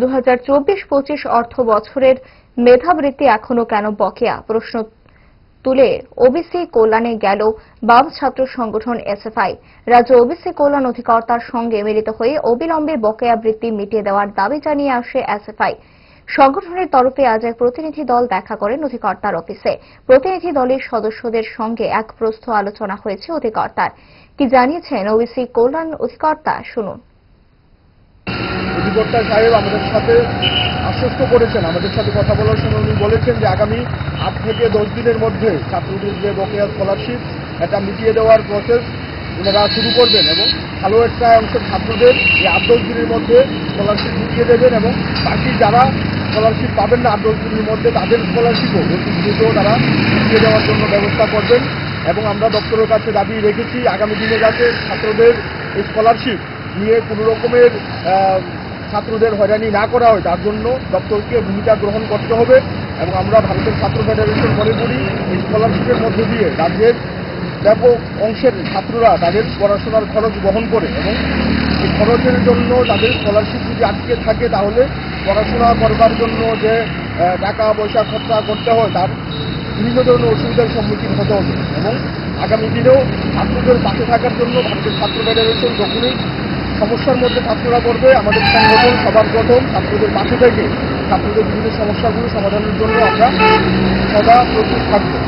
দু হাজার চব্বিশ পঁচিশ অর্থ বছরের মেধাবৃত্তি এখনও কেন বকেয়া? প্রশ্ন তুলে ওবিসি কল্যাণে গেল বাম ছাত্র সংগঠন এসএফআই। রাজ্য ওবিসি কল্যাণ অধিকর্তার সঙ্গে মিলিত হয়ে অবিলম্বে বকেয়া বৃত্তি মিটিয়ে দেওয়ার দাবি জানিয়ে আসে এসএফআই। সংগঠনের তরফে আজ এক প্রতিনিধি দল দেখা করেন অধিকর্তার অফিসে। প্রতিনিধি দলের সদস্যদের সঙ্গে এক প্রস্থ আলোচনা হয়েছে অধিকর্তার। কি জানিয়েছেন ওবিসি কল্যাণ অধিকর্তা? শুনুন। অধিকর্তা সাহেব আমাদের সাথে আশ্বস্ত করেছেন। আমাদের সাথে কথা বলার সময় উনি বলেছেন যে আগামী আট থেকে দশ দিনের মধ্যে ছাত্রদের যে বকেয়া স্কলারশিপ, এটা মিটিয়ে দেওয়ার প্রসেস ওনারা শুরু করবেন এবং ভালো একটা অংশের ছাত্রদের এই আট দশ দিনের মধ্যে স্কলারশিপ মিটিয়ে দেবেন এবং বাকি যারা স্কলারশিপ পাবেন না আট দশ দিনের মধ্যে, তাদের স্কলারশিপও অতি দ্রুত তারা মিটিয়ে দেওয়ার জন্য ব্যবস্থা করবেন এবং আমরা দপ্তরের কাছে দাবি রেখেছি, আগামী দিনে যাতে ছাত্রদের এই স্কলারশিপ নিয়ে কোনো রকমের ছাত্রদের হয়রানি না করা হয়, তার জন্য দপ্তরকে ভূমিকা গ্রহণ করতে হবে এবং আমরা ভারতের ছাত্র ফেডারেশন মনে করি এই স্কলারশিপের মধ্যে দিয়ে। রাজ্যের ব্যাপক অংশের ছাত্ররা তাদের পড়াশোনার খরচ বহন করে এবং এই খরচের জন্য তাদের স্কলারশিপ যদি আটকে থাকে তাহলে পড়াশোনা করবার জন্য যে টাকা পয়সা খরচা করতে হয়, তার বিভিন্ন ধরনের অসুবিধার সম্মুখীন হতে হবে। এবং আগামী দিনেও ছাত্রদের পাশে থাকার জন্য ভারতের ছাত্র ফেডারেশন যখনই সমস্যার মধ্যে ছাত্ররা পড়বে, আমাদের সংগঠন সবার প্রথম ছাত্রদের পাশে থেকে ছাত্রদের বিভিন্ন সমস্যাগুলো সমাধানের জন্য আমরা সদা প্রস্তুত থাকব।